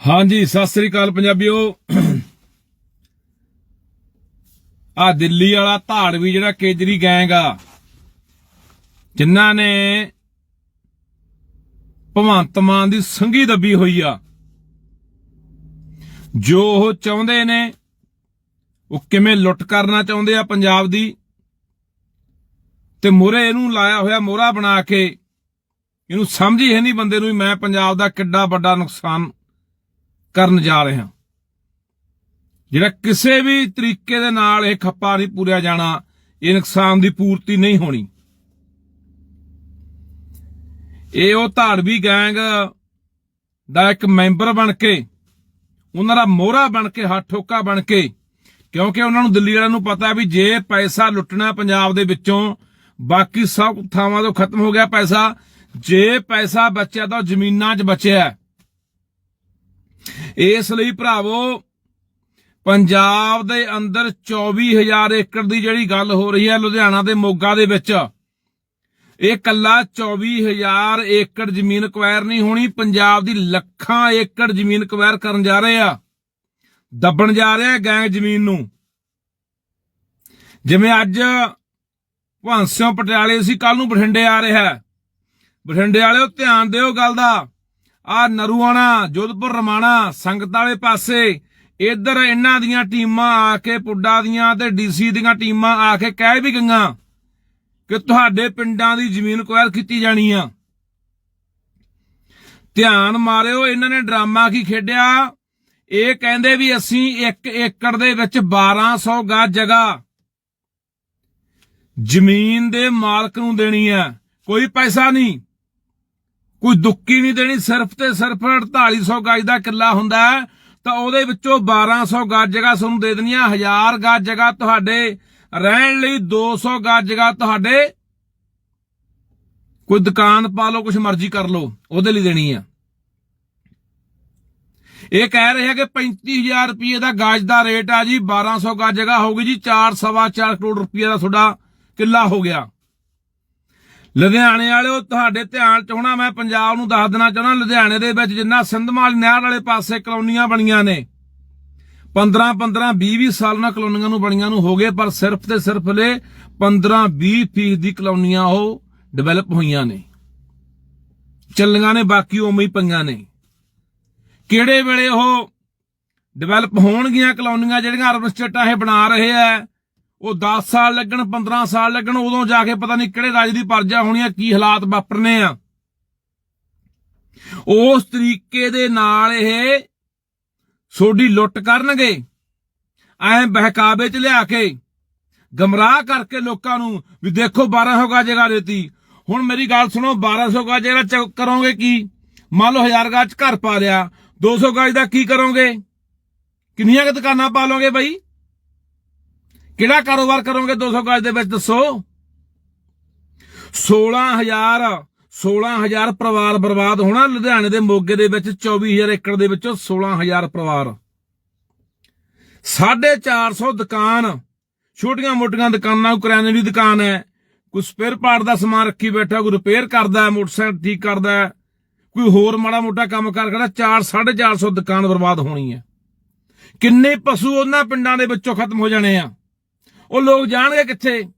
ਹਾਂਜੀ, ਸਤਿ ਸ੍ਰੀ ਅਕਾਲ ਪੰਜਾਬੀਓ। ਆ ਦਿੱਲੀ ਵਾਲਾ ਧਾੜਵੀ ਜਿਹੜਾ ਕੇਜਰੀ ਗੈਂਗ ਆ, ਜਿਨ੍ਹਾਂ ਨੇ ਭਗਵੰਤ ਮਾਨ ਦੀ ਸੰਗੀ ਦੱਬੀ ਹੋਈ ਆ। ਜੋ ਉਹ ਚਾਹੁੰਦੇ ਨੇ, ਉਹ ਕਿਵੇਂ ਲੁੱਟ ਕਰਨਾ ਚਾਹੁੰਦੇ ਆ ਪੰਜਾਬ ਦੀ? ਤੇ ਮੋਰੇ ਇਹਨੂੰ ਲਾਇਆ ਹੋਇਆ ਮੋਹਰਾ ਬਣਾ ਕੇ, ਇਹਨੂੰ ਸਮਝ ਹੀ ਹੈ ਨਹੀਂ ਬੰਦੇ ਨੂੰ ਮੈਂ ਪੰਜਾਬ ਦਾ ਕਿੱਡਾ ਵੱਡਾ ਨੁਕਸਾਨ ਕਰਨ ਜਾ ਰਹੇ ਹਾਂ। ਜਿਹੜਾ ਕਿਸੇ ਵੀ ਤਰੀਕੇ ਦੇ ਨਾਲ ਇਹ ਖੱਪਾ ਨਹੀਂ ਪੂਰਿਆ ਜਾਣਾ, ਇਹ ਨੁਕਸਾਨ ਦੀ ਪੂਰਤੀ ਨਹੀਂ ਹੋਣੀ। ਇਹ ਉਹ ਧਾੜਵੀ ਗੈਂਗ ਦਾ ਇੱਕ ਮੈਂਬਰ ਬਣ ਕੇ, ਉਹਨਾਂ ਦਾ ਮੋਹਰਾ ਬਣ ਕੇ, ਹੱਥ ਠੋਕਾ ਬਣ ਕੇ, ਕਿਉਂਕਿ ਉਹਨਾਂ ਨੂੰ ਦਿੱਲੀ ਵਾਲਿਆਂ ਨੂੰ ਪਤਾ ਵੀ ਜੇ ਪੈਸਾ ਲੁੱਟਣਾ ਪੰਜਾਬ ਦੇ ਵਿੱਚੋਂ, ਬਾਕੀ ਸਭ ਥਾਵਾਂ ਤੋਂ ਖਤਮ ਹੋ ਗਿਆ ਪੈਸਾ, ਜੇ ਪੈਸਾ ਬਚਿਆ ਤਾਂ ਉਹ ਜ਼ਮੀਨਾਂ 'ਚ ਬਚਿਆ। ਇਸ ਲਈ ਭਰਾਵੋ, ਪੰਜਾਬ ਦੇ ਅੰਦਰ 24000 ਏਕੜ ਦੀ ਜਿਹੜੀ ਗੱਲ ਹੋ ਰਹੀ ਹੈ ਲੁਧਿਆਣਾ ਦੇ ਮੋਗਾ ਦੇ ਵਿੱਚ, ਇਹ ਕੱਲਾ 24000 ਏਕੜ ਜ਼ਮੀਨ ਅਕਵਾਇਰ ਨਹੀਂ ਹੋਣੀ, ਪੰਜਾਬ ਦੀ ਲੱਖਾਂ ਏਕੜ ਜ਼ਮੀਨ ਅਕਵਾਇਰ ਕਰਨ ਜਾ ਰਹੇ ਆ, ਦੱਬਣ ਜਾ ਰਿਹਾ ਗੈਂਗ ਜ਼ਮੀਨ ਨੂੰ ਜਿਵੇਂ ਅੱਜ ਭਾਂਸਿਓ ਪਟਿਆਲੇ ਸੀ ਕੱਲ ਨੂੰ ਬਠਿੰਡੇ ਆ ਰਿਹਾ ਹੈ। ਬਠਿੰਡੇ ਵਾਲਿਓ, ਧਿਆਨ ਦਿਓ ਗੱਲ ਦਾ ਆ ਨਰੂਆਣਾ, ਜੋਧਪੁਰ, ਰਮਾਣਾ, ਸੰਗਤ ਵਾਲੇ ਪਾਸੇ। ਇੱਧਰ ਇਹਨਾਂ ਦੀਆਂ ਟੀਮਾਂ ਆ ਕੇ, ਪੁੱਡਾ ਦੀਆਂ ਤੇ ਡੀਸੀ ਦੀਆਂ ਟੀਮਾਂ ਆ ਕੇ ਕਹਿ ਵੀ ਗਈਆਂ ਕਿ ਤੁਹਾਡੇ ਪਿੰਡਾਂ ਦੀ ਜ਼ਮੀਨ ਕੁਐਰ ਕੀਤੀ ਜਾਣੀ ਆ। ਧਿਆਨ ਮਾਰਿਓ, ਇਹਨਾਂ ਨੇ ਡਰਾਮਾ ਕੀ ਖੇਡਿਆ? ਇਹ ਕਹਿੰਦੇ ਵੀ ਅਸੀਂ 1 ਏਕੜ ਦੇ ਵਿੱਚ 1200 ਗਜ ਜਗ੍ਹਾ ਜ਼ਮੀਨ ਦੇ ਮਾਲਕ ਨੂੰ ਦੇਣੀ ਹੈ ਕੋਈ ਪੈਸਾ ਨਹੀਂ। ਕੋਈ ਦੁੱਕੀ ਨਹੀਂ ਦੇਣੀ, ਸਿਰਫ ਤੇ ਸਿਰਫ 4800 ਗਜ ਦਾ ਕਿੱਲਾ ਹੁੰਦਾ ਹੈ। ਤਾਂ ਉਹਦੇ ਵਿੱਚੋਂ 1200 ਗਜ ਜਗ੍ਹਾ ਤੁਹਾਨੂੰ ਦੇ ਦੇਣੀ ਹੈ 1000 ਗਜ ਜਗ੍ਹਾ ਤੁਹਾਡੇ ਰਹਿਣ ਲਈ 200 ਗਜ ਜਗ੍ਹਾ ਤੁਹਾਡੇ ਕੋਈ ਦੁਕਾਨ ਪਾ ਲਓ ਕੁਝ ਮਰਜ਼ੀ ਕਰ ਲਓ, ਉਹਦੇ ਲਈ ਦੇਣੀ ਆ। ਇਹ ਕਹਿ ਰਹੇ ਆ ਕਿ 35000 ਰੁਪਏ ਦਾ ਗਾਜ ਦਾ ਰੇਟ ਆ ਜੀ 1200 ਗਜ ਜਗ੍ਹਾ ਹੋਊਗੀ ਜੀ 4 ਸਵਾ 4 ਕਰੋੜ ਰੁਪਏ ਦਾ ਤੁਹਾਡਾ ਕਿੱਲਾ ਹੋ ਗਿਆ। ਲੁਧਿਆਣੇ ਵਾਲਿਓ, ਤੁਹਾਡੇ ਧਿਆਨ ਚ ਹੋਣਾ, ਮੈਂ ਪੰਜਾਬ ਨੂੰ ਦੱਸ ਦੇਣਾ ਚਾਹੁੰਦਾ, ਲੁਧਿਆਣੇ ਦੇ ਵਿੱਚ ਜਿੰਨਾ ਸਿੰਧਮਾਲ ਨਹਿਰ ਵਾਲੇ ਪਾਸੇ ਕਲੋਨੀਆਂ ਬਣੀਆਂ ਨੇ 15 15 20 20 ਸਾਲ ਨਾਲ ਕਲੋਨੀਆਂ ਨੂੰ ਬਣੀਆਂ ਨੂੰ ਹੋ ਗਏ, ਪਰ ਸਿਰਫ ਤੇ ਸਿਰਫ ਲੈ 15 20 ਫੀਸ ਦੀ ਕਲੋਨੀਆਂ ਉਹ ਡਿਵੈਲਪ ਹੋਈਆਂ ਨੇ। ਚੱਲੀਆਂ ਨੇ, ਬਾਕੀ ਉਵੇਂ ਹੀ ਪਈਆਂ ਨੇ। ਕਿਹੜੇ ਵੇਲੇ ਉਹ ਡਿਵੈਲਪ ਹੋਣਗੀਆਂ ਕਲੋਨੀਆਂ ਜਿਹੜੀਆਂ ਅਰਬਨ ਸਟੇਟਾਂ ਇਹ ਬਣਾ ਰਹੇ ਆ ਉਹ 10 ਸਾਲ ਲੱਗਣ 15 ਸਾਲ ਲੱਗਣ, ਉਦੋਂ ਜਾ ਕੇ ਪਤਾ ਨਹੀਂ ਕਿਹੜੇ ਰਾਜ ਦੀ ਪਰਜਾ ਹੋਣੀ ਆ, ਕੀ ਹਾਲਾਤ ਵਾਪਰਨੇ ਆ। ਉਸ ਤਰੀਕੇ ਦੇ ਨਾਲ ਇਹ ਸੋਡੀ ਲੁੱਟ ਕਰਨਗੇ। ਐ ਬਹਿਕਾਵੇ ਚ ਲਿਆ ਕੇ ਗਮਰਾਹ ਕਰਕੇ ਲੋਕਾਂ ਨੂੰ ਵੀ ਦੇਖੋ 1200 ਗਾ ਜਗ੍ਹਾ ਦੇਤੀ ਹੁਣ ਮੇਰੀ ਗੱਲ ਸੁਣੋ 1200 ਗਾ ਜਗ੍ਹਾ ਚ ਕਰੋਗੇ ਕੀ? ਮੰਨ ਲਓ 1000 ਚ ਘਰ ਪਾ ਲਿਆ 200 ਗਜ ਦਾ ਕੀ ਕਰੋਗੇ? ਕਿੰਨੀਆਂ ਕੁ ਦੁਕਾਨਾਂ ਪਾ ਲੋਗੇ ਬਾਈ? ਕਿਹੜਾ ਕਾਰੋਬਾਰ ਕਰੋਗੇ 200 ਗਜ ਦੇ ਵਿੱਚ ਦੱਸੋ? 16000 16000 ਪਰਿਵਾਰ ਬਰਬਾਦ ਹੋਣਾ ਲੁਧਿਆਣੇ ਦੇ ਮੋਗੇ ਦੇ ਵਿੱਚ 24000 ਏਕੜ ਦੇ ਵਿੱਚੋਂ 16000 ਪਰਿਵਾਰ। 450 ਦੁਕਾਨ, ਛੋਟੀਆਂ ਮੋਟੀਆਂ ਦੁਕਾਨਾਂ, ਕੋਈ ਕਰਿਆਨੇ ਦੀ ਦੁਕਾਨ ਹੈ, ਕੋਈ ਸਪੇਅਰ ਪਾਰਟ ਦਾ ਸਮਾਨ ਰੱਖੀ ਬੈਠਾ, ਕੋਈ ਰਿਪੇਅਰ ਕਰਦਾ ਹੈ ਮੋਟਰਸਾਈਕਲ ਠੀਕ ਕਰਦਾ ਹੈ, ਕੋਈ ਹੋਰ ਮਾੜਾ ਮੋਟਾ ਕੰਮ ਕਰ ਕਰਦਾ 4 450 ਦੁਕਾਨ ਬਰਬਾਦ ਹੋਣੀ ਹੈ। ਕਿੰਨੇ ਪਸ਼ੂ ਉਹਨਾਂ ਪਿੰਡਾਂ ਦੇ ਵਿੱਚੋਂ ਖਤਮ ਹੋ ਜਾਣੇ ਆ? ਉਹ ਲੋਕ ਜਾਣਗੇ ਕਿੱਥੇ?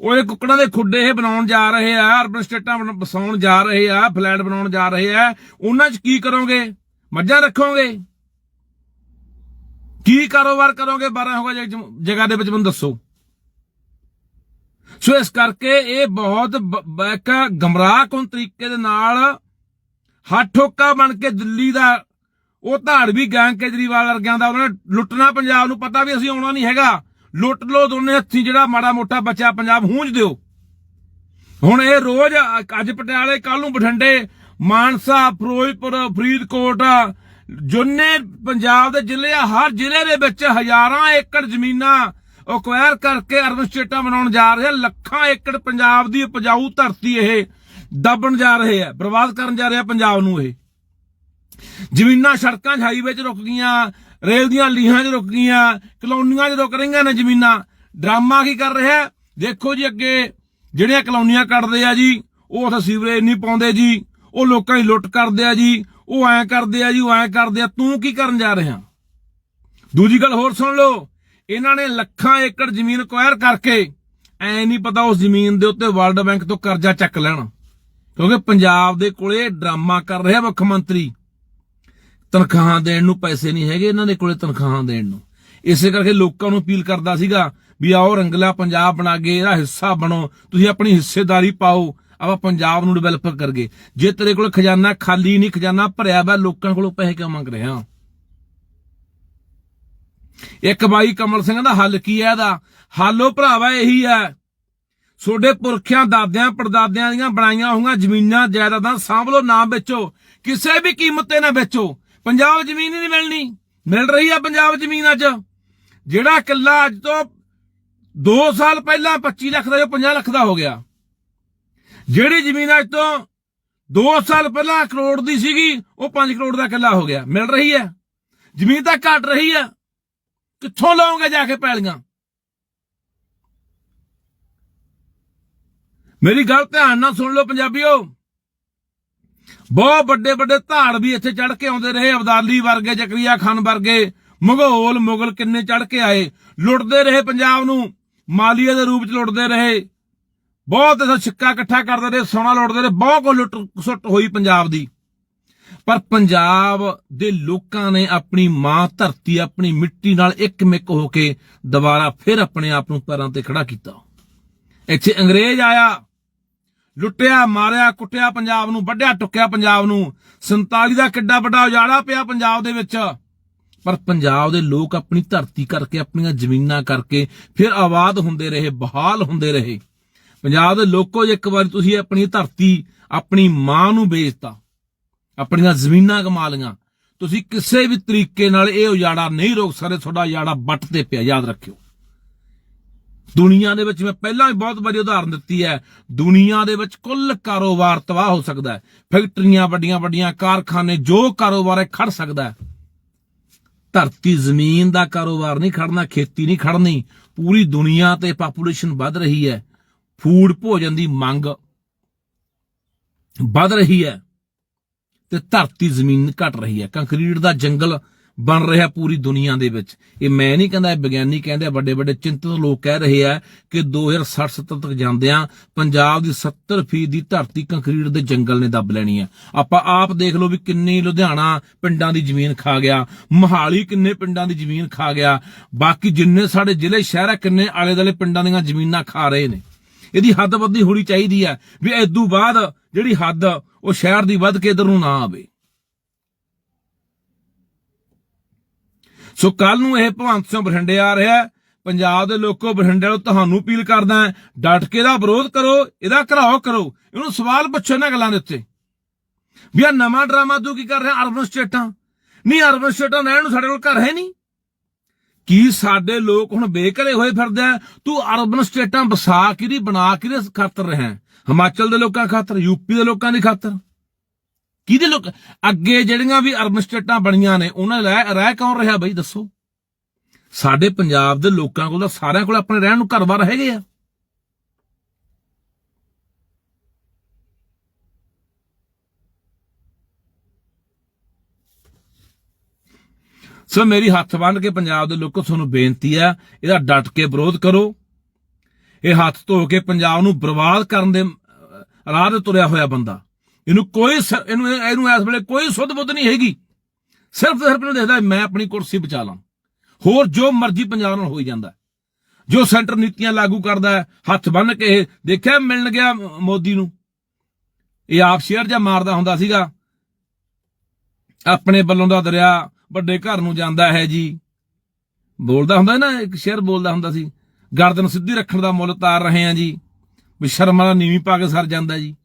ਉਹ ਇਹ ਕੁੱਕੜਾਂ ਦੇ ਖੁੱਡੇ ਇਹ ਬਣਾਉਣ ਜਾ ਰਹੇ ਆ ਅਰਬਨ ਸਟੇਟਾਂ ਬਣ- ਵਸਾਉਣ ਜਾ ਰਹੇ ਆ, ਫਲੈਟ ਬਣਾਉਣ ਜਾ ਰਹੇ ਆ। ਉਹਨਾਂ 'ਚ ਕੀ ਕਰੋਗੇ? ਮੱਝਾਂ ਰੱਖੋਗੇ? ਕੀ ਕਾਰੋਬਾਰ ਕਰੋਗੇ? 12 ਹੋਗਾ ਜਗ੍ਹਾ ਦੇ ਵਿੱਚ ਮੈਨੂੰ ਦੱਸੋ। ਸੋ ਇਸ ਕਰਕੇ ਇਹ ਬਹੁਤ ਇੱਕ ਗਮਰਾਹ ਕੋਨ ਤਰੀਕੇ ਦੇ ਨਾਲ ਹੱਠੋਕਾ ਬਣ ਕੇ ਦਿੱਲੀ ਦਾ, ਉਹ ਧਾੜਵੀ ਗੈਂਗ ਕੇਜਰੀਵਾਲ ਵਰਗਿਆਂ ਦਾ ਉਹਨਾਂ ਨੇ ਲੁੱਟਣਾ, ਪੰਜਾਬ ਨੂੰ ਪਤਾ ਵੀ ਅਸੀਂ ਆਉਣਾ ਨਹੀਂ ਹੈਗਾ। ਲੁੱਟ ਲੋ ਦੋਨੇ ਹੱਥੀ, ਜਿਹੜਾ ਮਾੜਾ ਮੋਟਾ ਬਚਿਆ ਪੰਜਾਬ ਹੂੰਜ ਦਿਓ। ਹੁਣ ਇਹ ਰੋਜ਼, ਅੱਜ ਪਟਿਆਲੇ ਕੱਲ ਨੂੰ ਬਠਿੰਡੇ, ਮਾਨਸਾ, ਫਿਰੋਜ਼ਪੁਰ, ਫਰੀਦਕੋਟ, ਜੁੰਨੇ ਪੰਜਾਬ ਦੇ ਜ਼ਿਲ੍ਹੇ ਹਰ ਜ਼ਿਲ੍ਹੇ ਦੇ ਵਿੱਚ ਹਜ਼ਾਰਾਂ ਏਕੜ ਜ਼ਮੀਨਾਂ ਅਕਵਾਇਰ ਕਰਕੇ ਅਰਬਨ ਸਟੇਟਾਂ ਬਣਾਉਣ ਜਾ ਰਹੇ ਲੱਖਾਂ ਏਕੜ ਪੰਜਾਬ ਦੀ ਉਪਜਾਊ ਧਰਤੀ ਇਹ ਦਬਣ ਜਾ ਰਹੇ ਆ, ਬਰਬਾਦ ਕਰਨ ਜਾ ਰਿਹਾ ਪੰਜਾਬ ਨੂੰ ਇਹ। ਜ਼ਮੀਨਾਂ ਸੜਕਾਂ 'ਚ ਹਾਈਵੇ 'ਚ ਰੁਕ ਗਈਆਂ, ਰੇਲ ਦੀਆਂ ਲੀਹਾਂ 'ਚ ਰੁਕ ਗਈਆਂ, ਕਲੋਨੀਆਂ 'ਚ ਰੁਕ ਰਹੀਆਂ ਨੇ ਜ਼ਮੀਨਾਂ। ਡਰਾਮਾ ਕੀ ਕਰ ਰਿਹਾ? ਦੇਖੋ ਜੀ ਅੱਗੇ, ਜਿਹੜੀਆਂ ਕਲੋਨੀਆਂ ਕੱਟਦੇ ਆ ਜੀ, ਉਹ ਉਥੇ ਸੀਵਰੇਜ ਨਹੀਂ ਪਾਉਂਦੇ ਜੀ, ਉਹ ਲੋਕਾਂ ਦੀ ਲੁੱਟ ਕਰਦੇ ਆ ਜੀ, ਉਹ ਐਂ ਕਰਦੇ ਆ ਜੀ, ਉਹ ਐਂ ਕਰਦੇ ਆ। ਤੂੰ ਕੀ ਕਰਨ ਜਾ ਰਿਹਾ? ਦੂਜੀ ਗੱਲ ਹੋਰ ਸੁਣ ਲਓ, ਇਹਨਾਂ ਨੇ ਲੱਖਾਂ ਏਕੜ ਜ਼ਮੀਨ ਅਕਵਾਇਰ ਕਰਕੇ ਐ ਨਹੀਂ ਪਤਾ ਉਸ ਜ਼ਮੀਨ ਦੇ ਉੱਤੇ ਵਰਲਡ ਬੈਂਕ ਤੋਂ ਕਰਜ਼ਾ ਚੱਕ ਲੈਣ। ਕਿਉਂਕਿ ਪੰਜਾਬ ਦੇ ਕੋਲੇ ਡਰਾਮਾ ਕਰ ਰਿਹਾ ਮੁੱਖ ਮੰਤਰੀ। ਤਨਖਾਹਾਂ ਦੇਣ ਨੂੰ ਪੈਸੇ ਨਹੀਂ ਹੈਗੇ ਇਹਨਾਂ ਦੇ ਕੋਲੇ ਤਨਖਾਹਾਂ ਦੇਣ ਨੂੰ। ਇਸੇ ਕਰਕੇ ਲੋਕਾਂ ਨੂੰ ਅਪੀਲ ਕਰਦਾ ਸੀਗਾ ਵੀ ਆਓ ਰੰਗਲਾ ਪੰਜਾਬ ਬਣਾ ਕੇ ਇਹਦਾ ਹਿੱਸਾ ਬਣੋ, ਤੁਸੀਂ ਆਪਣੀ ਹਿੱਸੇਦਾਰੀ ਪਾਓ, ਆਪਾਂ ਪੰਜਾਬ ਨੂੰ ਡਿਵੈਲਪ ਕਰਗੇ ਜੇ ਤੇਰੇ ਕੋਲ ਖਜ਼ਾਨਾ ਖਾਲੀ ਨਹੀਂ, ਖਜ਼ਾਨਾ ਭਰਿਆ ਵਾ, ਲੋਕਾਂ ਕੋਲੋਂ ਪੈਸੇ ਕਿਉਂ ਮੰਗ ਰਿਹਾ ਇੱਕ ਬਾਈ ਕਮਲ ਸਿੰਘ ਦਾ ਹੱਲ ਕੀ ਹੈ ਇਹਦਾ? ਹੱਲੋ ਭਰਾਵਾ ਇਹੀ ਹੈ, ਤੁਹਾਡੇ ਪੁਰਖਿਆਂ, ਦਾਦਿਆਂ, ਪੜਦਾਦਿਆਂ ਦੀਆਂ ਬਣਾਈਆਂ ਹੋਈਆਂ ਜ਼ਮੀਨਾਂ, ਜਾਇਦਾਦਾਂ ਸਾਂਭ ਲੋ ਨਾ ਵੇਚੋ। ਕਿਸੇ ਵੀ ਕੀਮਤ ਤੇ ਨਾ ਵੇਚੋ। ਪੰਜਾਬ ਜ਼ਮੀਨ ਹੀ ਨਹੀਂ ਮਿਲਣੀ। ਮਿਲ ਰਹੀ ਹੈ ਪੰਜਾਬ ਜ਼ਮੀਨ ਅੱਜ। ਜਿਹੜਾ ਕਿੱਲਾ ਅੱਜ ਤੋਂ 2 ਸਾਲ ਪਹਿਲਾਂ 25 ਲੱਖ ਦਾ ਜੋ 50 ਲੱਖ ਦਾ ਹੋ ਗਿਆ। ਜਿਹੜੀ ਜ਼ਮੀਨ ਅੱਜ ਤੋਂ 2 ਸਾਲ ਪਹਿਲਾਂ ਕਰੋੜ ਦੀ ਸੀਗੀ, ਉਹ 5 ਕਰੋੜ ਦਾ ਕਿੱਲਾ ਹੋ ਗਿਆ। ਮਿਲ ਰਹੀ ਹੈ ਜ਼ਮੀਨ ਤਾਂ ਘਟ ਰਹੀ ਹੈ ਕਿੱਥੋਂ ਲਓਗੇ ਜਾ ਕੇ ਪੈਲੀਆਂ? ਮੇਰੀ ਗੱਲ ਧਿਆਨ ਨਾਲ ਸੁਣ ਲਓ ਪੰਜਾਬੀਓ। ਬਹੁਤ ਵੱਡੇ ਵੱਡੇ ਧਾੜ ਵੀ ਇੱਥੇ ਚੜ ਕੇ ਆਉਂਦੇ ਰਹੇ, ਅਬਦਾਲੀ ਵਰਗੇ, ਜ਼ਕਰੀਆ ਖਾਨ ਵਰਗੇ। ਮੁਗਲ ਮੁਗਲ ਕਿੰਨੇ ਚੜ ਕੇ ਆਏ। ਲੁੱਟਦੇ ਰਹੇ ਪੰਜਾਬ ਨੂੰ। ਮਾਲੀਆ ਦੇ ਰੂਪ ਚ ਲੁੱਟਦੇ ਰਹੇ। ਬਹੁਤ ਇਹਦਾ ਸਿੱਕਾ ਇਕੱਠਾ ਕਰਦੇ ਰਹੇ, ਸੋਨਾ ਲੁੱਟਦੇ ਰਹੇ। ਬਹੁਤ ਕੋ ਲੁੱਟ ਸੁੱਟ ਹੋਈ ਪੰਜਾਬ ਦੀ। ਪਰ ਪੰਜਾਬ ਦੇ ਲੋਕਾਂ ਨੇ ਆਪਣੀ ਮਾਂ ਧਰਤੀ, ਆਪਣੀ ਮਿੱਟੀ ਨਾਲ ਇੱਕ ਮਿੱਕ ਹੋ ਕੇ ਦੁਬਾਰਾ ਫਿਰ ਆਪਣੇ ਆਪ ਨੂੰ ਪੈਰਾਂ ਤੇ ਖੜਾ ਕੀਤਾ। ਇੱਥੇ ਅੰਗਰੇਜ਼ ਆਇਆ। ਲੁੱਟਿਆ, ਮਾਰਿਆ, ਕੁੱਟਿਆ ਪੰਜਾਬ ਨੂੰ, ਵੱਢਿਆ, ਟੁੱਕਿਆ ਪੰਜਾਬ ਨੂੰ। 47 ਦਾ ਕਿੱਡਾ ਵੱਡਾ ਉਜਾੜਾ ਪਿਆ ਪੰਜਾਬ ਦੇ ਵਿੱਚ। ਪਰ ਪੰਜਾਬ ਦੇ ਲੋਕ ਆਪਣੀ ਧਰਤੀ ਕਰਕੇ, ਆਪਣੀਆਂ ਜ਼ਮੀਨਾਂ ਕਰਕੇ ਫਿਰ ਆਬਾਦ ਹੁੰਦੇ ਰਹੇ, ਬਹਾਲ ਹੁੰਦੇ ਰਹੇ। ਪੰਜਾਬ ਦੇ ਲੋਕੋ ਜੇ ਇੱਕ ਵਾਰੀ ਤੁਸੀਂ ਆਪਣੀ ਧਰਤੀ, ਆਪਣੀ ਮਾਂ ਨੂੰ ਵੇਚਤਾ, ਆਪਣੀਆਂ ਜ਼ਮੀਨਾਂ ਕਮਾ ਲੀਆਂ ਤੁਸੀਂ ਕਿਸੇ ਵੀ ਤਰੀਕੇ ਨਾਲ ਇਹ ਉਜਾੜਾ ਨਹੀਂ ਰੋਕ ਸਕਦੇ, ਤੁਹਾਡਾ ਉਜਾੜਾ ਵੱਟ ਤੇ ਪਿਆ, ਯਾਦ ਰੱਖਿਓ। ਦੁਨੀਆ ਦੇ ਵਿੱਚ ਮੈਂ ਪਹਿਲਾਂ ਵੀ ਬਹੁਤ ਵਾਰੀ ਉਦਾਹਰਨ ਦਿੱਤੀ ਹੈ, ਦੁਨੀਆ ਦੇ ਵਿੱਚ ਕੁੱਲ ਕਾਰੋਬਾਰ ਤਬਾਹ ਹੋ ਸਕਦਾ ਹੈ। ਫੈਕਟਰੀਆਂ ਵੱਡੀਆਂ ਵੱਡੀਆਂ, ਕਾਰਖਾਨੇ ਜੋ ਕਾਰੋਬਾਰ ਹੈ ਖੜ ਸਕਦਾ ਹੈ। ਧਰਤੀ ਜ਼ਮੀਨ ਦਾ ਕਾਰੋਬਾਰ ਨਹੀਂ ਖੜਨਾ, ਖੇਤੀ ਨਹੀਂ ਖੜਨੀ, ਪੂਰੀ ਦੁਨੀਆ ਤੇ ਪਾਪੂਲੇਸ਼ਨ ਵੱਧ ਰਹੀ ਹੈ। ਫੂਡ ਭੋਜਨ ਦੀ ਮੰਗ ਵੱਧ ਰਹੀ ਹੈ ਤੇ ਧਰਤੀ ਜ਼ਮੀਨ ਘਟ ਰਹੀ ਹੈ। ਕੰਕਰੀਟ ਦਾ ਜੰਗਲ ਬਣ ਰਿਹਾ ਪੂਰੀ ਦੁਨੀਆ ਦੇ ਵਿੱਚ। ਇਹ ਮੈਂ ਨਹੀਂ ਕਹਿੰਦਾ ਇਹ ਵਿਗਿਆਨੀ ਕਹਿੰਦੇ ਵੱਡੇ ਵੱਡੇ ਚਿੰਤਤ ਲੋਕ ਕਹਿ ਰਹੇ ਆ ਕਿ 2060 70 ਤੱਕ ਜਾਂਦਿਆਂ ਪੰਜਾਬ ਦੀ 70% ਦੀ ਧਰਤੀ ਕੰਕਰੀਟ ਦੇ ਜੰਗਲ ਨੇ ਦੱਬ ਲੈਣੀ ਹੈ ਆਪਾਂ ਆਪ ਦੇਖ ਲਓ ਵੀ ਕਿੰਨੀ ਲੁਧਿਆਣਾ ਪਿੰਡਾਂ ਦੀ ਜ਼ਮੀਨ ਖਾ ਗਿਆ, ਮਹਾਲੀ ਕਿੰਨੇ ਪਿੰਡਾਂ ਦੀ ਜ਼ਮੀਨ ਖਾ ਗਿਆ, ਬਾਕੀ ਜਿੰਨੇ ਸਾਡੇ ਜ਼ਿਲ੍ਹੇ, ਸ਼ਹਿਰ ਆ ਕਿੰਨੇ ਆਲੇ ਦੁਆਲੇ ਪਿੰਡਾਂ ਦੀਆਂ ਜ਼ਮੀਨਾਂ ਖਾ ਰਹੇ ਨੇ। ਇਹਦੀ ਹੱਦ ਹੱਦਬੰਦੀ ਹੋਣੀ ਚਾਹੀਦੀ ਹੈ ਵੀ ਇਦੋਂ ਬਾਅਦ ਜਿਹੜੀ ਹੱਦ ਉਹ ਸ਼ਹਿਰ ਦੀ ਵੱਧ ਕੇ ਇਧਰ ਨੂੰ ਨਾ ਆਵੇ। ਸੋ ਕੱਲ ਨੂੰ ਇਹ ਭਵੰਤ ਸਿੰਘ ਬਠਿੰਡੇ ਆ ਰਿਹਾ ਪੰਜਾਬ ਦੇ ਲੋਕੋ ਬਠਿੰਡੇ ਨੂੰ ਤੁਹਾਨੂੰ ਅਪੀਲ ਕਰਦਾ ਹੈ ਡਟ ਕੇ ਦਾ ਵਿਰੋਧ ਕਰੋ, ਇਹਦਾ ਘਰਾਓ ਕਰੋ, ਇਹਨੂੰ ਸਵਾਲ ਪੁੱਛੋ ਨਾ ਗੱਲਾਂ ਦੇ ਉੱਤੇ। ਵੀ ਆ ਨਵਾਂ ਡਰਾਮਾ ਤੂੰ ਕੀ ਕਰ ਰਿਹਾ ਅਰਬਨ ਸਟੇਟਾਂ? ਨਹੀਂ ਅਰਬਨ ਸਟੇਟਾਂ ਰਹਿਣ ਨੂੰ ਸਾਡੇ ਕੋਲ ਘਰ ਹੈ ਨਹੀਂ। ਕੀ ਸਾਡੇ ਲੋਕ ਹੁਣ ਬੇਘਰੇ ਹੋਏ ਫਿਰਦੇ ਆ? ਤੂੰ ਅਰਬਨ ਸਟੇਟਾਂ ਵਸਾ, ਕਿਹਦੀ ਬਣਾ, ਕਿਹਦੇ ਖਾਤਰ ਰਿਹਾ ਹਿਮਾਚਲ ਦੇ ਲੋਕਾਂ ਖਾਤਰ, ਯੂਪੀ ਦੇ ਲੋਕਾਂ ਦੀ ਖਾਤਰ? ਕਿਹਦੇ ਲੋਕ ਅੱਗੇ ਜਿਹੜੀਆਂ ਵੀ ਅਰਬਨ ਸਟੇਟਾਂ ਬਣੀਆਂ ਨੇ, ਉਹਨਾਂ ਦੇ ਰਹਿ ਰਹਿ ਕੌਣ ਰਿਹਾ ਬਈ, ਦੱਸੋ? ਸਾਡੇ ਪੰਜਾਬ ਦੇ ਲੋਕਾਂ ਕੋਲ ਤਾਂ ਸਾਰਿਆਂ ਕੋਲ ਆਪਣੇ ਰਹਿਣ ਨੂੰ ਘਰ-ਬਾਰ ਹੈਗੇ ਆ। ਸੋ ਮੇਰੀ ਹੱਥ ਬੰਨ੍ਹ ਕੇ ਪੰਜਾਬ ਦੇ ਲੋਕੋ, ਤੁਹਾਨੂੰ ਬੇਨਤੀ ਹੈ ਇਹਦਾ ਡਟ ਕੇ ਵਿਰੋਧ ਕਰੋ। ਇਹ ਹੱਥ ਧੋ ਕੇ ਪੰਜਾਬ ਨੂੰ ਬਰਬਾਦ ਕਰਨ ਦੇ ਰਾਹ ਤੇ ਤੁਰਿਆ ਹੋਇਆ ਬੰਦਾ। ਇਹਨੂੰ ਕੋਈ ਸ- ਇਹਨੂੰ ਇਹਨੂੰ ਇਸ ਵੇਲੇ ਕੋਈ ਸੁੱਧ ਬੁੱਧ ਨਹੀਂ ਹੈਗੀ। ਸਿਰਫ ਸਿਰਫ ਇਹਨੂੰ ਦੇਖਦਾ ਮੈਂ ਆਪਣੀ ਕੁਰਸੀ ਬਚਾ ਲਾਂ। ਹੋਰ ਜੋ ਮਰਜ਼ੀ ਪੰਜਾਬ ਨਾਲ ਹੋਈ ਜਾਂਦਾ। ਜੋ ਸੈਂਟਰ ਨੀਤੀਆਂ ਲਾਗੂ ਕਰਦਾ ਹੱਥ ਬੰਨ ਕੇ ਇਹ ਦੇਖਿਆ ਮਿਲਣ ਗਿਆ ਮੋਦੀ ਨੂੰ। ਇਹ ਆਪ ਸ਼ੇਅਰ ਜਾਂ ਮਾਰਦਾ ਹੁੰਦਾ ਸੀਗਾ। ਆਪਣੇ ਵੱਲੋਂ ਦਾ ਦਰਿਆ ਵੱਡੇ ਘਰ ਨੂੰ ਜਾਂਦਾ ਹੈ ਜੀ। ਬੋਲਦਾ ਹੁੰਦਾ ਨਾ, ਇੱਕ ਸ਼ੇਅਰ ਬੋਲਦਾ ਹੁੰਦਾ ਸੀ। ਗਰਦਨ ਸਿੱਧੀ ਰੱਖਣ ਦਾ ਮੁੱਲ ਤਾਰ ਰਹੇ ਆ ਜੀ। ਵੀ ਸ਼ਰਮ ਵਾਲਾ ਨੀਵੀਂ ਪਾ ਕੇ ਸਰ ਜਾਂਦਾ ਜੀ।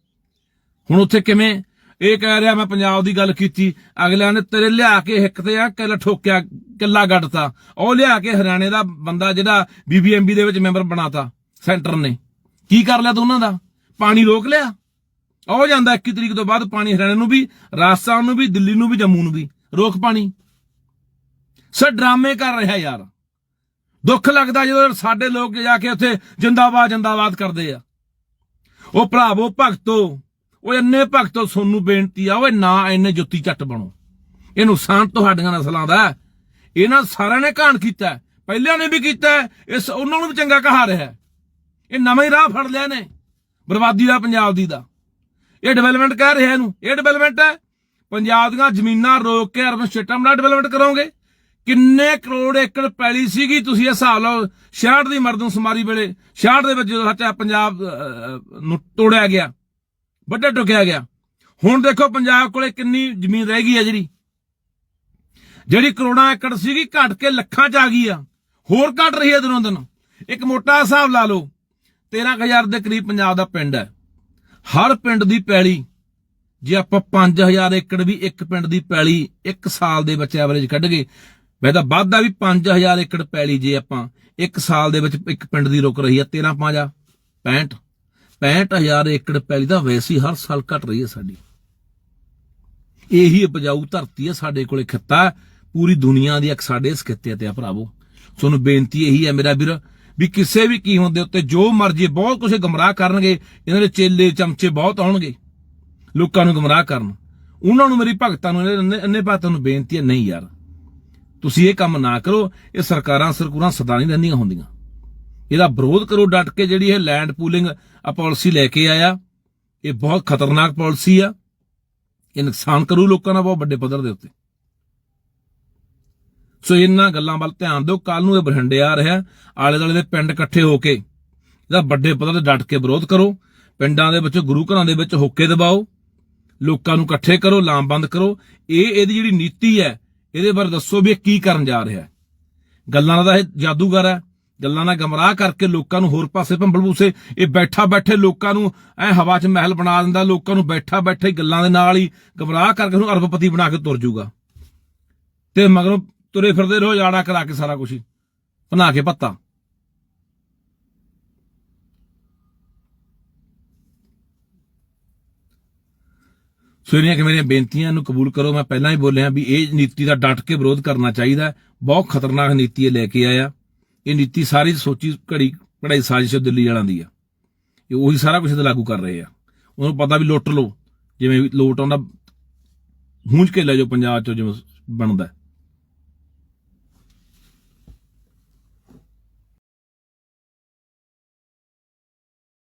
ਹੁਣ ਉੱਥੇ ਕਿਵੇਂ? ਇਹ ਕਹਿ ਰਿਹਾ ਮੈਂ ਪੰਜਾਬ ਦੀ ਗੱਲ ਕੀਤੀ। ਅਗਲਿਆਂ ਨੇ ਤੇਰੇ ਲਿਆ ਕੇ ਹਿੱਕ ਤੇ ਆ ਕਿੱਲਾ ਠੋਕਿਆ, ਕਿੱਲਾ ਗੱਡਤਾ। ਉਹ ਲਿਆ ਕੇ ਹਰਿਆਣੇ ਦਾ ਬੰਦਾ ਜਿਹੜਾ ਬੀਬੀਐਮਬੀ ਦੇ ਵਿੱਚ ਮੈਂਬਰ ਬਣਾਤਾ, ਸੈਂਟਰ ਨੇ। ਕੀ ਕਰ ਲਿਆ ਤੂੰ ਉਹਨਾਂ ਦਾ? ਪਾਣੀ ਰੋਕ ਲਿਆ? ਉਹ ਜਾਂਦਾ 21 ਤਰੀਕ ਤੋਂ ਬਾਅਦ ਪਾਣੀ ਹਰਿਆਣੇ ਨੂੰ ਵੀ, ਰਾਜਸਥਾਨ ਨੂੰ ਵੀ, ਦਿੱਲੀ ਨੂੰ ਵੀ, ਜੰਮੂ ਨੂੰ ਵੀ। ਰੋਕ ਪਾਣੀ। ਸਰ, ਡਰਾਮੇ ਕਰ ਰਿਹਾ ਯਾਰ। ਦੁੱਖ ਲੱਗਦਾ ਜਦੋਂ ਸਾਡੇ ਲੋਕ ਜਾ ਕੇ ਉੱਥੇ ਜਿੰਦਾਬਾਦ ਜਿੰਦਾਬਾਦ ਕਰਦੇ ਆ। ਉਹ ਭਰਾਵੋ ਭਗਤੋ ਉਹ ਇੰਨੇ ਭਗਤੋ ਸੋਨੂੰ ਬੇਨਤੀ ਆ ਓਏ ਨਾ ਇੰਨੇ ਜੁੱਤੀ ਚੱਟ ਬਣੋ। ਇਹ ਨੁਕਸਾਨ ਤੁਹਾਡੀਆਂ ਨਸਲਾਂ ਦਾ। ਇਹਨਾਂ ਸਾਰਿਆਂ ਨੇ ਘਾਣ ਕੀਤਾ ਪਹਿਲਿਆਂ ਨੇ ਵੀ ਕੀਤਾ ਹੈ, ਇਸ ਉਹਨਾਂ ਨੂੰ ਵੀ ਚੰਗਾ ਕਹਾ ਰਿਹਾ ਇਹ ਨਵਾਂ ਹੀ ਰਾਹ ਫੜ ਲਿਆ ਨੇ ਬਰਬਾਦੀ ਦਾ ਪੰਜਾਬ ਦੀ ਦਾ। ਇਹ ਡਿਵੈਲਪਮੈਂਟ ਕਹਿ ਰਿਹਾ ਇਹਨੂੰ। ਇਹ ਡਿਵੈਲਪਮੈਂਟ ਹੈ ਪੰਜਾਬ ਦੀਆਂ ਜ਼ਮੀਨਾਂ ਰੋਕ ਕੇ ਅਰਬਨ ਸਟੇਟਾਂ ਬਣਾ ਡਿਵੈਲਪਮੈਂਟ ਕਰੋਗੇ ਕਿੰਨੇ ਕਰੋੜ ਏਕੜ ਪੈਲੀ ਸੀਗੀ ਤੁਸੀਂ ਇਹ ਹਿਸਾਬ ਲਓ 66 ਦੀ ਮਰਦਮਸ਼ੁਮਾਰੀ ਵੇਲੇ 66 ਦੇ ਵਿੱਚ ਜਦੋਂ ਸੱਚਾ ਪੰਜਾਬ ਨੂੰ ਤੋੜਿਆ ਗਿਆ। ਵੱਡਾ ਟੁਕਿਆ ਗਿਆ। ਹੁਣ ਦੇਖੋ ਪੰਜਾਬ ਕੋਲੇ ਕਿੰਨੀ ਜ਼ਮੀਨ ਰਹਿ ਗਈ ਹੈ ਜਿਹੜੀ। ਜਿਹੜੀ ਕਰੋੜਾਂ ਏਕੜ ਸੀਗੀ, ਘਟ ਕੇ ਲੱਖਾਂ ਚ ਆ ਗਈ ਆ। ਹੋਰ ਘਟ ਰਹੀ ਹੈ ਦਿਨੋਂ ਦਿਨ। ਇੱਕ ਮੋਟਾ ਹਿਸਾਬ ਲਾ ਲਓ 13000 ਦੇ ਕਰੀਬ ਪੰਜਾਬ ਦਾ ਪਿੰਡ ਹੈ। ਹਰ ਪਿੰਡ ਦੀ ਪੈਲੀ, ਜੇ ਆਪਾਂ 5000 ਏਕੜ ਵੀ ਇੱਕ ਪਿੰਡ ਦੀ ਪੈਲੀ ਇੱਕ ਸਾਲ ਦੇ ਵਿੱਚ ਐਵਰੇਜ ਕੱਢ ਗਏ, ਮੈਂ ਤਾਂ ਵਾਧਾ ਵੀ 5000 ਏਕੜ ਪੈਲੀ ਜੇ ਆਪਾਂ ਇੱਕ ਸਾਲ ਦੇ ਵਿੱਚ ਇੱਕ ਪਿੰਡ ਦੀ ਰੁਕ ਰਹੀ ਹੈ 13 5 65 65000 ਏਕੜ ਪੈਲੀ ਦਾ ਵੈਸੇ ਹੀ ਹਰ ਸਾਲ ਘਟ ਰਹੀ ਹੈ ਸਾਡੀ। ਇਹੀ ਉਪਜਾਊ ਧਰਤੀ ਹੈ ਸਾਡੇ ਕੋਲੇ ਖਿੱਤਾ ਪੂਰੀ ਦੁਨੀਆ ਦੀ ਇੱਕ ਸਾਡੇ ਇਸ ਖਿੱਤੇ ਤੇ ਆ ਭਰਾਵੋ। ਤੁਹਾਨੂੰ ਬੇਨਤੀ ਇਹੀ ਹੈ ਮੇਰਾ ਵੀਰ, ਵੀ ਕਿਸੇ ਵੀ ਕੀਮਤ ਦੇ ਉੱਤੇ ਜੋ ਮਰਜ਼ੀ ਬਹੁਤ ਕੁਝ ਗਮਰਾਹ ਕਰਨਗੇ, ਇਹਨਾਂ ਦੇ ਚੇਲੇ ਚਮਚੇ ਬਹੁਤ ਆਉਣਗੇ। ਲੋਕਾਂ ਨੂੰ ਗਮਰਾਹ ਕਰਨ। ਉਹਨਾਂ ਨੂੰ ਮੇਰੀ ਭਗਤਾਂ ਨੂੰ ਇਹਨੇ ਅੰਨੇ ਭਗਤਾਂ ਨੂੰ ਬੇਨਤੀ ਹੈ, ਨਹੀਂ ਯਾਰ। ਤੁਸੀਂ ਇਹ ਕੰਮ ਨਾ ਕਰੋ, ਇਹ ਸਰਕਾਰਾਂ ਸਰਕੂਰਾਂ ਸਦਾ ਨਹੀਂ ਰਹਿੰਦੀਆਂ ਹੁੰਦੀਆਂ। ਇਹਦਾ ਵਿਰੋਧ ਕਰੋ ਡਟ ਕੇ ਜਿਹੜੀ ਇਹ ਲੈਂਡ ਪੂਲਿੰਗ ਆ ਪਾਲਿਸੀ ਲੈ ਕੇ ਆਇਆ। ਇਹ ਬਹੁਤ ਖਤਰਨਾਕ ਪਾਲਿਸੀ ਆ। ਇਹ ਨੁਕਸਾਨ ਕਰੂ ਲੋਕਾਂ ਦਾ ਬਹੁਤ ਵੱਡੇ ਪੱਧਰ ਦੇ ਉੱਤੇ। ਸੋ ਇਹਨਾਂ ਗੱਲਾਂ ਵੱਲ ਧਿਆਨ ਦਿਓ। ਕੱਲ ਨੂੰ ਇਹ ਬਰਹੰਡੇ ਆ ਰਿਹਾ। ਆਲੇ ਦੁਆਲੇ ਦੇ ਪਿੰਡ ਇਕੱਠੇ ਹੋ ਕੇ ਇਹਦਾ ਵੱਡੇ ਪੱਧਰ ਤੇ ਡਟ ਕੇ ਵਿਰੋਧ ਕਰੋ। ਪਿੰਡਾਂ ਦੇ ਵਿੱਚ, ਗੁਰੂ ਘਰਾਂ ਦੇ ਵਿੱਚ ਹੋਕੇ ਦਬਾਓ। ਲੋਕਾਂ ਨੂੰ ਇਕੱਠੇ ਕਰੋ, ਲਾਮਬੰਦ ਕਰੋ। ਇਹ ਇਹਦੀ ਜਿਹੜੀ ਨੀਤੀ ਹੈ, ਇਹਦੇ ਬਾਰੇ ਦੱਸੋ ਵੀ ਇਹ ਕੀ ਕਰਨ ਜਾ ਰਿਹਾ ਹੈ। ਗੱਲਾਂ ਦਾ ਇਹ ਜਾਦੂਗਰ ਹੈ। ਗੱਲਾਂ ਨਾਲ ਗਮਰਾਹ ਕਰਕੇ ਲੋਕਾਂ ਨੂੰ ਹੋਰ ਪਾਸੇ ਭੰਬਲਬੂਸੇ ਇਹ ਬੈਠਾ ਬੈਠੇ ਲੋਕਾਂ ਨੂੰ ਐ ਹਵਾ 'ਚ ਮਹਿਲ ਬਣਾ ਦਿੰਦਾ, ਲੋਕਾਂ ਨੂੰ ਬੈਠਾ ਬੈਠੇ ਗੱਲਾਂ ਦੇ ਨਾਲ ਹੀ ਗਮਰਾਹ ਕਰਕੇ ਉਹਨੂੰ ਅਰਬਪਤੀ ਬਣਾ ਕੇ ਤੁਰ ਜੂਗਾ ਤੇ ਮਗਰੋਂ ਤੁਰੇ ਫਿਰਦੇ ਰਹੋ, ਜਾੜਾ ਕਰਾ ਕੇ ਸਾਰਾ ਕੁਝ ਹੀ, ਬਣਾ ਕੇ ਪੱਤਾ। ਸੋ ਇਹਨੀਆਂ ਕਿ ਮੇਰੀਆਂ ਬੇਨਤੀਆਂ ਨੂੰ ਕਬੂਲ ਕਰੋ, ਮੈਂ ਪਹਿਲਾਂ ਹੀ ਬੋਲਿਆ ਵੀ ਇਹ ਨੀਤੀ ਦਾ ਡਟ ਕੇ ਵਿਰੋਧ ਕਰਨਾ ਚਾਹੀਦਾ ਬਹੁਤ ਖਤਰਨਾਕ ਨੀਤੀ ਇਹ ਲੈ ਕੇ ਆਇਆ। ਇਹ ਨੀਤੀ ਸਾਰੀ ਸੋਚੀ, ਘੜੀ ਕਢਾਈ ਸਾਜ਼ਿਸ਼ ਦਿੱਲੀ ਵਾਲਿਆਂ ਦੀ ਆ। ਇਹ ਉਹੀ ਸਾਰਾ ਕੁਝ ਤੇ ਲਾਗੂ ਕਰ ਰਹੇ ਆ। ਉਹਨੂੰ ਪਤਾ ਵੀ ਲੁੱਟ ਲਓ, ਜਿਵੇਂ ਵੀ ਲੋਟ ਆਉਂਦਾ, ਹੂੰਝ ਕੇ ਲੈ ਜਾਓ ਪੰਜਾਬ ਚੋਂ ਜਿਵੇਂ ਬਣਦਾ।